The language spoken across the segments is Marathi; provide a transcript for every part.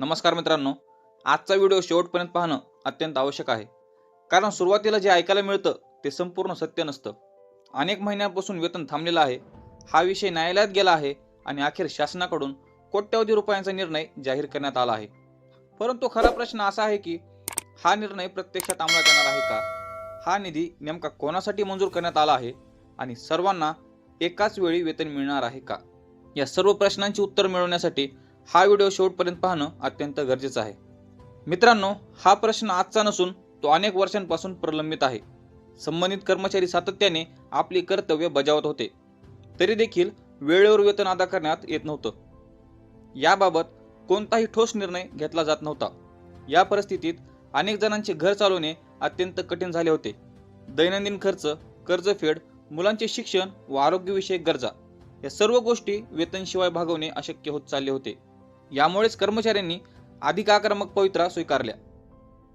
नमस्कार मित्रांनो आजचा व्हिडिओ शेवटपर्यंत पाहणं अत्यंत आवश्यक आहे. कारण सुरुवातीला जे ऐकायला मिळतं ते संपूर्ण सत्य नसतं. अनेक महिन्यांपासून वेतन थांबलेलं आहे हा विषय न्यायालयात गेला आहे आणि अखेर शासनाकडून कोट्यवधी रुपयांचा निर्णय जाहीर करण्यात आला आहे. परंतु खरा प्रश्न असा आहे की हा निर्णय प्रत्यक्षात अंमलात येणार आहे का? हा निधी नेमका कोणासाठी मंजूर करण्यात आला आहे आणि सर्वांना एकाच वेळी वेतन मिळणार आहे का? या सर्व प्रश्नांची उत्तर मिळवण्यासाठी हा व्हिडिओ शेवटपर्यंत पाहणं अत्यंत गरजेचं आहे. मित्रांनो हा प्रश्न आजचा नसून तो अनेक वर्षांपासून प्रलंबित आहे. संबंधित कर्मचारी सातत्याने आपली कर्तव्य बजावत होते. तरी देखील वेळेवर वेतन अदा करण्यात येत नव्हतं. याबाबत कोणताही ठोस निर्णय घेतला जात नव्हता. या परिस्थितीत अनेक जणांचे घर चालवणे अत्यंत कठीण झाले होते. दैनंदिन खर्च कर्जफेड मुलांचे शिक्षण व आरोग्यविषयक गरजा या सर्व गोष्टी वेतनशिवाय भागवणे अशक्य होत चालले होते. यामुळेच कर्मचाऱ्यांनी अधिक आक्रमक पवित्रा स्वीकारल्या.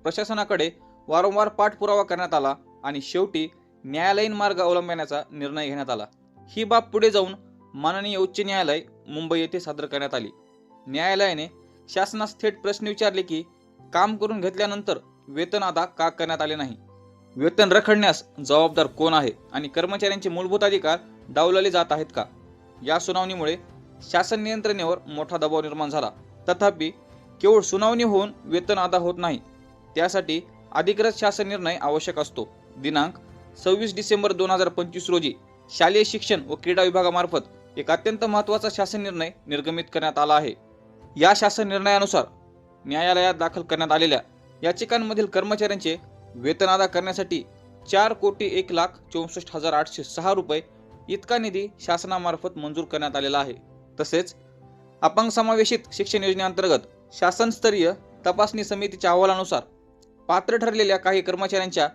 प्रशासनाकडे वारंवार पाठपुरावा करण्यात आला आणि शेवटी न्यायालयीन मार्ग अवलंबण्याचा निर्णय घेण्यात आला. ही बाब पुढे जाऊन माननीय उच्च न्यायालय मुंबई येथे सादर करण्यात आली. न्यायालयाने शासनास थेट प्रश्न विचारले की काम करून घेतल्यानंतर वेतन अदा का करण्यात आले नाही? वेतन रखडण्यास जबाबदार कोण आहे आणि कर्मचाऱ्यांचे मूलभूत अधिकार डावलले जात आहेत का? या सुनावणीमुळे शासन नियंत्रणेवर मोठा दबाव निर्माण झाला. तथापि केवळ सुनावणी होऊन वेतन अदा होत नाही. त्यासाठी अधिकृत शासन निर्णय आवश्यक असतो. दिनांक सव्वीस डिसेंबर दोन हजार पंचवीस रोजी शालेय शिक्षण व क्रीडा विभागामार्फत एक अत्यंत महत्त्वाचा शासन निर्णय निर्गमित करण्यात आला आहे. या शासन निर्णयानुसार न्यायालयात दाखल करण्यात आलेल्या याचिकांमधील कर्मचाऱ्यांचे वेतन अदा करण्यासाठी चार कोटी एक लाख चौसष्ट हजार आठशे सहा रुपये इतका निधी शासनामार्फत मंजूर करण्यात आलेला आहे. तसेच अपंग समावेशित शिक्षण योजनेअंतर्गत शासनस्तरीय तपासणी समितीच्या अहवालानुसार पात्र ठरलेल्या काही कर्मचाऱ्यांच्या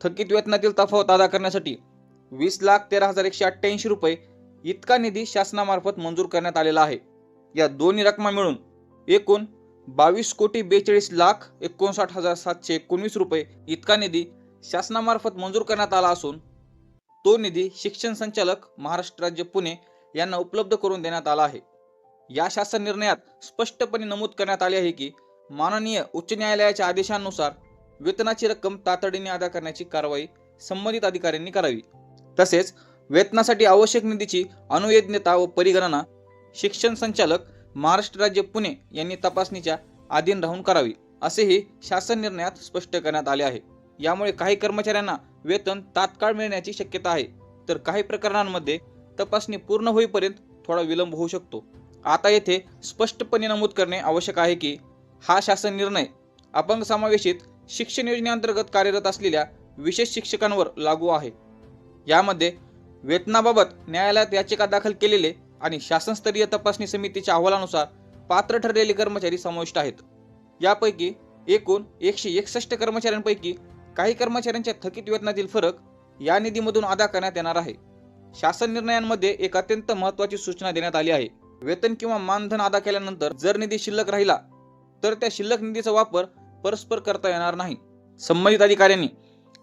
थकीत वेतनातील तफावत अदा करण्यासाठी वीस लाख तेरा हजार एकशे अठ्ठ्याऐंशी रुपये इतका निधी शासनामार्फत मंजूर करण्यात आलेला आहे. या दोन्ही रकमा मिळून एकूण बावीस कोटी बेचाळीस लाख एकोणसाठ हजार सातशे एकोणवीस रुपये इतका निधी शासनामार्फत मंजूर करण्यात आला असून तो निधी शिक्षण संचालक महाराष्ट्र राज्य पुणे यांना उपलब्ध करून देण्यात आला आहे. या शासन निर्णयात स्पष्टपणे नमूद करण्यात आले आहे की माननीय उच्च न्यायालयाच्या आदेशानुसार वेतनाची रक्कम तातडीने अदा करण्याची कारवाई संबंधित अधिकाऱ्यांनी करावी. तसेच वेतनासाठी आवश्यक निधीची अनुयज्ञता व परिगणना शिक्षण संचालक महाराष्ट्र राज्य पुणे यांनी तपासणीच्या अधीन राहून करावी असेही शासन निर्णयात स्पष्ट करण्यात आले आहे. यामुळे काही कर्मचाऱ्यांना वेतन तात्काळ मिळण्याची शक्यता आहे. तर काही प्रकरणांमध्ये तपासणी पूर्ण होईपर्यंत थोडा विलंब होऊ शकतो. आता येथे स्पष्टपणे नमूद करणे आवश्यक आहे की हा शासन निर्णय अपंग समावेशित शिक्षण योजनेअंतर्गत कार्यरत असलेल्या विशेष शिक्षकांवर लागू आहे. यामध्ये वेतनाबाबत न्यायालयात याचिका दाखल केलेले आणि शासनस्तरीय तपासणी समितीच्या अहवालानुसार पात्र ठरलेले कर्मचारी समाविष्ट आहेत. यापैकी एकूण एकशे एकसष्ट कर्मचाऱ्यांपैकी काही कर्मचाऱ्यांच्या थकीत वेतनातील फरक या निधीमधून अदा करण्यात येणार आहे. शासन निर्णयांमध्ये एक अत्यंत महत्त्वाची सूचना देण्यात आली आहे. वेतन किंवा मानधन अदा केल्यानंतर जर निधी शिल्लक राहिला तर त्या शिल्लक निधीचा वापर परस्पर करता येणार नाही. संबंधित अधिकाऱ्यांनी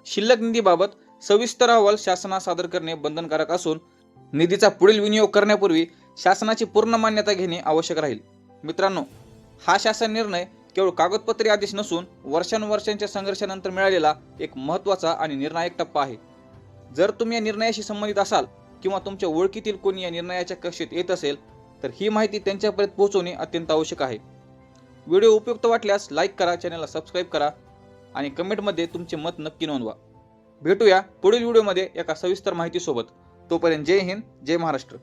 शिल्लक निधीबाबत सविस्तर अहवाल शासनास सादर करणे बंधनकारक असून निधीचा पुढील विनियोग करण्यापूर्वी शासनाची पूर्ण मान्यता घेणे आवश्यक राहील. मित्रांनो हा शासन निर्णय केवळ कागदपत्री आदेश नसून वर्षानुवर्षांच्या संघर्षानंतर मिळालेला एक महत्त्वाचा आणि निर्णायक टप्पा आहे. जर तुम्ही या निर्णयाशी संबंधित असाल किंवा तुमच्या ओळखीतील कोणी या निर्णयाच्या कक्षेत येत असेल तर ही माहिती त्यांच्यापर्यंत पोहोचवणे अत्यंत आवश्यक आहे. व्हिडिओ उपयुक्त वाटल्यास लाईक करा चॅनलला सबस्क्राईब करा आणि कमेंटमध्ये तुमचे मत नक्की नोंदवा. भेटूया पुढील व्हिडिओमध्ये एका सविस्तर माहितीसोबत. तोपर्यंत जय हिंद जय महाराष्ट्र.